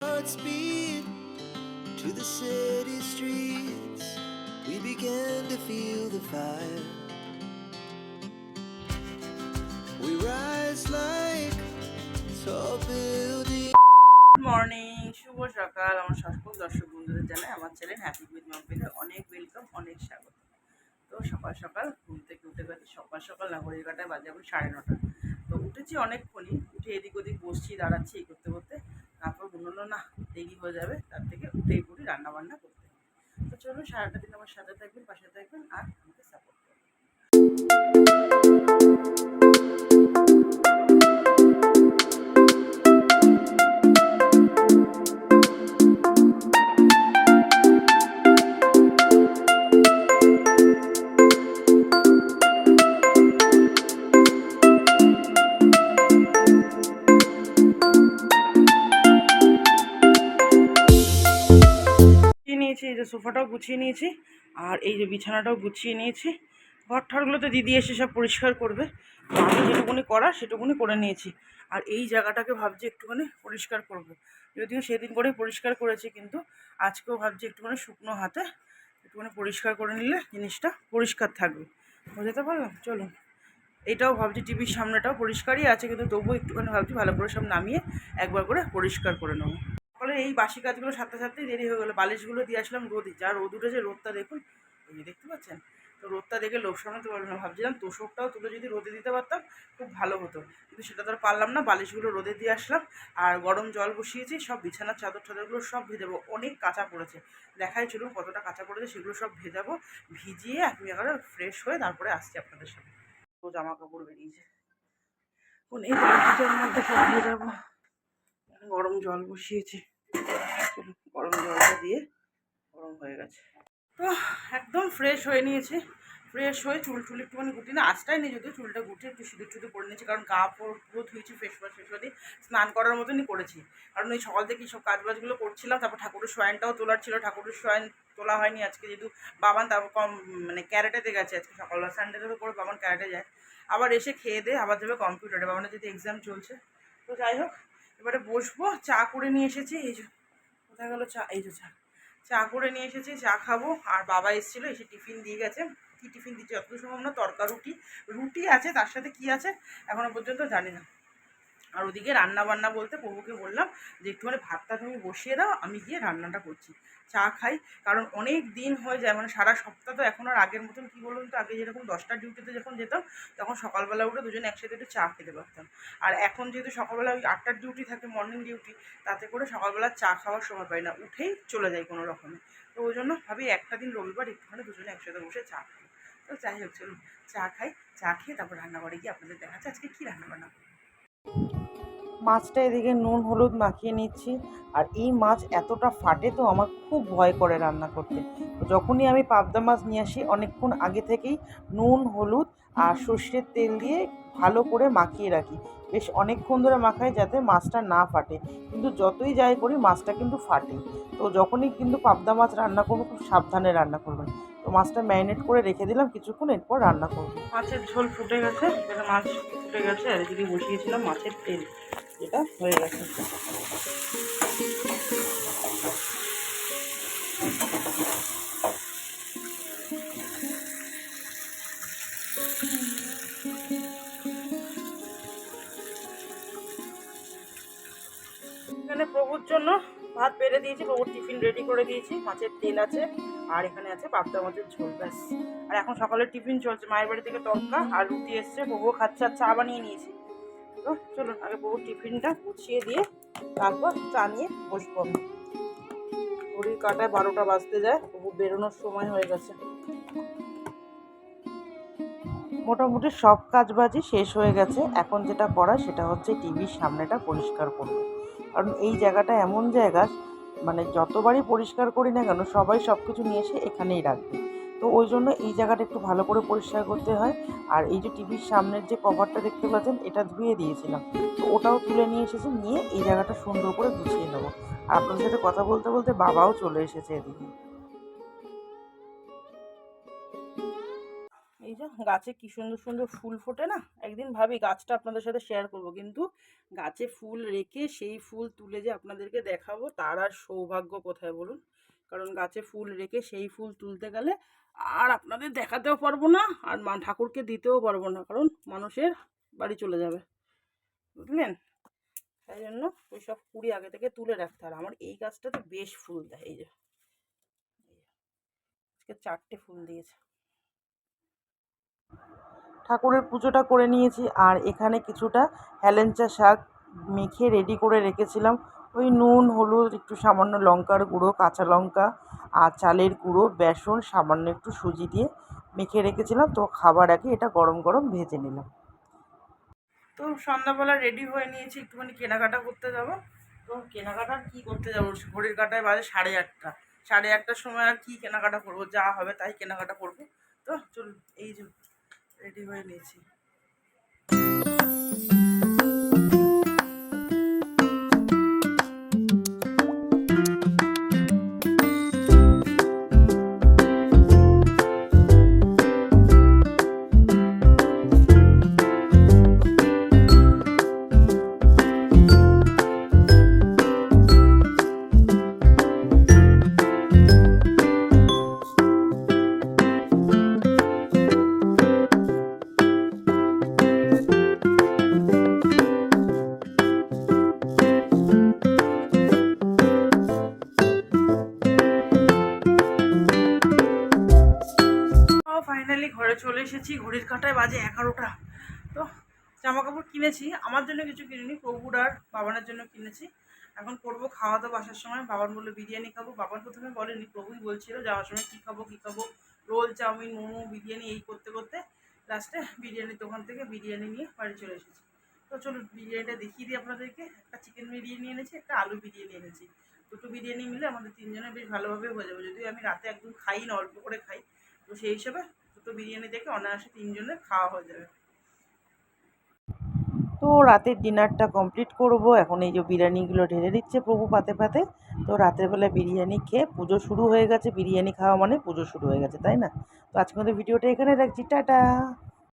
beat to the city streets. We began to feel the fire. We rise like tall buildings. Morning শুভ সকাল আমার সকল দর্শক বন্ধুদের জানাই, আমার চ্যানেল হ্যাপি উইথ মাম্পিতে অনেক ওয়েলকাম অনেক স্বাগত তো সকাল সকাল ঘুম থেকে উঠে গেছি, সকাল সকাল না বাজে এখন সাড়ে নটা তো উঠেছি অনেকক্ষণই, উঠে এদিক ওদিক বসছি, দাঁড়াচ্ছি এই করতে করতে তারপর মনে হলো না, দেরি হয়ে যাবে, তার থেকে উঠেই পড়ি রান্না বান্না করতে। তো চলুন, সারাটা দিন আমার সাথে থাকবেন, পাশে থাকবেন, আর আমাকে সাপোর্ট করবেন। সোফাটাও গুছিয়ে নিয়েছি, আর এই যে বিছানাটাও গুছিয়ে নিয়েছি। ঘর ঠরগুলো তো দিদি এসে সব পরিষ্কার করবে। আমি যেটুকুনি করা সেটুকুনি করে নিয়েছি। আর এই জায়গাটাকে ভাবছি একটুখানি পরিষ্কার করব। যদিও সেদিন করেই পরিষ্কার করেছি, কিন্তু আজকেও ভাবছি একটুখানি শুকনো হাতে একটুখানি পরিষ্কার করে নিলে জিনিসটা পরিষ্কার থাকবে। বুঝতে পারলাম? চলুন। এটাও ভাবছি টিভির সামনেটাও পরিষ্কারই আছে, কিন্তু তবুও একটুখানি ভাবছি ভালো করে সব নামিয়ে একবার করে পরিষ্কার করে নেব। ফলে এই বাসি কাজগুলো সাথে সাথেই দেরি হয়ে গেলো। বালিশগুলো দিয়ে আসলাম রোদে। যা রোদ উঠেছে, রোদটা দেখুন। এই যে দেখতে পাচ্ছেন? তো রোদটা দেখে লোক সামলাতে পারব না। ভাবছিলাম তোষকটাও তুলে যদি রোদে দিতে পারতাম, খুব ভালো হতো। কিন্তু সেটা তো আর পারলাম না। বালিশগুলো রোদে দিয়ে আসলাম। আর গরম জল বসিয়েছি, সব বিছানার চাদর টাদরগুলো সব ভেজাবো। অনেক কাঁচা পড়েছে। দেখাই চলুন কতটা কাঁচা পড়েছে, সেগুলো সব ভেজাবো। ভিজিয়ে আমি একেবারে ফ্রেশ হয়ে তারপরে আসছি আপনাদের সাথে তো জামা কাপড় বেরিয়েছে কোন মধ্যে সব ভেজাবো। গরম জল বসিয়েছি। গরম জলটা দিয়ে গরম হয়ে গেছে। তো একদম ফ্রেশ হয়ে নিয়েছি। ফ্রেশ হয়ে চুল টুল একটুখানি গুটি না আজটাই নিয়ে যদিও চুলটা গুটি একটু সিঁদুর টুদুর করে নিয়েছি, কারণ গা পুরো ধুয়েছি ফেস ওয়াশ ফেস ওয়াশ স্নান করার মতনই করেছি। কারণ ওই সকাল থেকে সব কাজ বাজগুলো করছিলাম, তারপর ঠাকুরের শয়নটাও তোলার ছিল, ঠাকুরের শয়ন তোলা হয়নি আজকে যেহেতু বাবান তারপর কম মানে ক্যারেটেতে গেছে আজকে সকালবেলা সানডেতে তো করে বাবান ক্যারেটে যায়। আবার এসে খেয়ে দিয়ে আবার যাবে কম্পিউটারে বাবানের যদি এক্সাম চলছে। তো যাই হোক এবারে বসবো, চা করে নিয়ে এসেছি, এই যে, কোথায় গেলো চা? এই যে চা। চা করে নিয়ে এসেছি, চা খাব। আর বাবা এসেছিল, এসে টিফিন দিয়ে গেছে। কী টিফিন দিচ্ছে? যত সম্ভব না তরকা রুটি রুটি আছে, তার সাথে কি আছে? এখনও পর্যন্ত জানি না। আর ওদিকে রান্না বান্না বলতে প্রভুকে বললাম যে একটুখানি ভাতটা তুমি বসিয়ে দাও, আমি গিয়ে রান্নাটা করছি। চা খাই, কারণ অনেক দিন হয়ে যায় মানে সারা সপ্তাহ তো এখন আর আগের মতন কী বলুন তো, আগে যেরকম দশটার ডিউটিতে যখন যেতাম, তখন সকালবেলা উঠে দুজনে একসাথে একটু চা খেতে পারতাম। আর এখন যেহেতু সকালবেলা ওই আটটার ডিউটি থাকে মর্নিং ডিউটি তাতে করে সকালবেলা চা খাওয়ার সময় পাই না, উঠেই চলে যাই কোনো রকমে। তো ওই জন্য ভাবি একটা দিন রবিবার একটুখানি দুজনে একসাথে বসে চা খাই। তো যাই হোক, চলুন, চা খাই, চা খেয়ে তারপর রান্নাঘরে গিয়ে আপনাদের দেখাচ্ছে আজকে কী রান্না বান্না করি। মাছটা এদিকে নুন, হলুদ মাখিয়ে নিচ্ছি। আর এই মাছ এতটা ফাটে তো আমার খুব ভয় করে রান্না করতে। যখনই আমি পাবদা মাছ নিয়ে আসি, অনেকক্ষণ আগে থেকেই নুন, হলুদ আর সর্ষের তেল দিয়ে ভালো করে মাখিয়ে রাখি। বেশ অনেকক্ষণ ধরে মাখাই যাতে মাছটা না ফাটে। কিন্তু যতই যাই করি, মাছটা কিন্তু ফাটে। তো যখনই কিন্তু পাবদা মাছ রান্না করব, খুব সাবধানে রান্না করবেন। তো মাছটা ম্যারিনেট করে রেখে দিলাম, কিছুক্ষণ এরপর রান্না করব। মাছের ঝোল ফুটে গেছে মাছ ফুটে গেছে, আর এদিকে বসিয়েছিলাম মাছের তেল। এখানে প্রভুর জন্য ভাত বেড়ে দিয়েছি, প্রভুর টিফিন রেডি করে দিয়েছি, মাছের তেল আছে, আর এখানে আছে পাবদা মাছের ঝোল, ব্যাস। আর এখন সকালের টিফিন চলছে, মায়ের বাড়ি থেকে তরকা আর রুটি এসছে প্রভু খাচ্ছে, আর চা বানিয়ে নিয়েছি। তো চলুন আগে প্রভুর টিফিনটা গুছিয়ে দিয়ে তারপর চা নিয়ে বসবো ঘড়ির কাটায় বারোটা বাজতে যায় প্রভু বেরোনোর সময় হয়ে গেছে। মোটামুটি সব কাজবাজি শেষ হয়ে গেছে। এখন যেটা করা সেটা হচ্ছে টিভির সামনেটা পরিষ্কার করব। কারণ এই জায়গাটা এমন জায়গা মানে যতবারই পরিষ্কার করি না কেন, সবাই সব কিছু নিয়ে এসে এখানেই রাখবে। তো ওই জন্য এই জায়গাটা একটু ভালো করে পরিষ্কার করতে হয়। আর এই যে টিভির সামনের যে কভারটা দেখতে পাচ্ছেন, এটা ধুয়ে দিয়েছিলাম। তো ওটাও তুলে নিয়ে এসেছি, নিয়ে এই জায়গাটা সুন্দর করে গুছিয়ে নেব। আপনাদের সাথে কথা বলতে বলতে বাবাও চলে এসেছে এদিকে। এই যে গাছে কি সুন্দর সুন্দর ফুল ফোটে না? একদিন ভাবি গাছটা আপনাদের সাথে শেয়ার করব, কিন্তু গাছে ফুল রেখে সেই ফুল তুলে যে আপনাদেরকে দেখাবো, তার আর সৌভাগ্য কোথায় বলুন? কারণ গাছে ফুল রেখে সেই ফুল তুলতে গেলে আর আপনাদের দেখাতেও পারব না, আর মা ঠাকুরকে দিতেও পারব না, কারণ মানুষের বাড়ি চলে যাবে। বুঝলেন? তাই জন্য ওই সব কুড়ি আগে থেকে তুলে রাখতে আর আমার এই গাছটাতে বেশ ফুল দেয়, এই যে। আজকে চারটে ফুল দিয়েছে। ঠাকুরের পুজোটা করে নিয়েছি, আর এখানে কিছুটা হেলেঞ্চা শাক মেখে রেডি করে রেখেছিলাম। ওই নুন, হলুদ, একটু সামান্য লঙ্কার গুঁড়ো, কাঁচা লঙ্কা আর চালের গুঁড়ো, বেসন সামান্য একটু সুজি দিয়ে মেখে রেখেছিলাম। তো খাবার আগে এটা গরম গরম ভেজে নিলাম। তো সন্ধ্যাবেলা রেডি হয়ে নিয়েছি, একটুখানি কেনাকাটা করতে যাব। তো কেনাকাটা কী করতে যাব? ঘড়ির কাটায় বাজে সাড়ে আটটা। সাড়ে আটটার সময় আর কী কেনাকাটা করব? যা হবে তাই কেনাকাটা করব। তো চলুন, এই যে রেডি হয়ে নিয়েছি। এসেছি, ঘড়ির কাঁটায় বাজে এগারোটা। তো জামা কাপড় কিনেছি, আমার জন্য কিছু কিনিনি, প্রভুর আর বাবানের জন্য কিনেছি। এখন করব খাওয়া দাওয়া আসার সময় বাবান বলল বিরিয়ানি খাব। বাবান প্রথমে বলেনি, প্রভুই বলছিল যাওয়ার সময় কী খাব কী খাব। রোল, চাউমিন, মোমো, বিরিয়ানি এই করতে করতে লাস্টে বিরিয়ানির দোকান থেকে বিরিয়ানি নিয়ে বাড়ি চলে এসেছি। তো চলুন বিরিয়ানিটা দেখিয়ে দিই আপনাদেরকে। একটা চিকেন বিরিয়ানি এনেছি, একটা আলু বিরিয়ানি এনেছি। দুটো বিরিয়ানি মিলে আমাদের তিনজনের বেশ ভালোভাবে হয়ে যাবে। যদিও আমি রাতে একদম খাই না অল্প করে খাই। তো সেই হিসেবে বিরিয়ানি দেখে অনায়াসে তিনজনের খাওয়া হয়ে যাবে। তো রাতের ডিনারটা কমপ্লিট করব। এখন এই যে বিরিয়ানিগুলো ঢেলে দিচ্ছে প্রভু পাতে পাতে। তো রাতের বেলা বিরিয়ানি খেয়ে পুজো শুরু হয়ে গেছে। বিরিয়ানি খাওয়া মানে পুজো শুরু হয়ে গেছে, তাই না? তো আজকে আমাদের ভিডিওটা এখানে রাখছি। টাটা!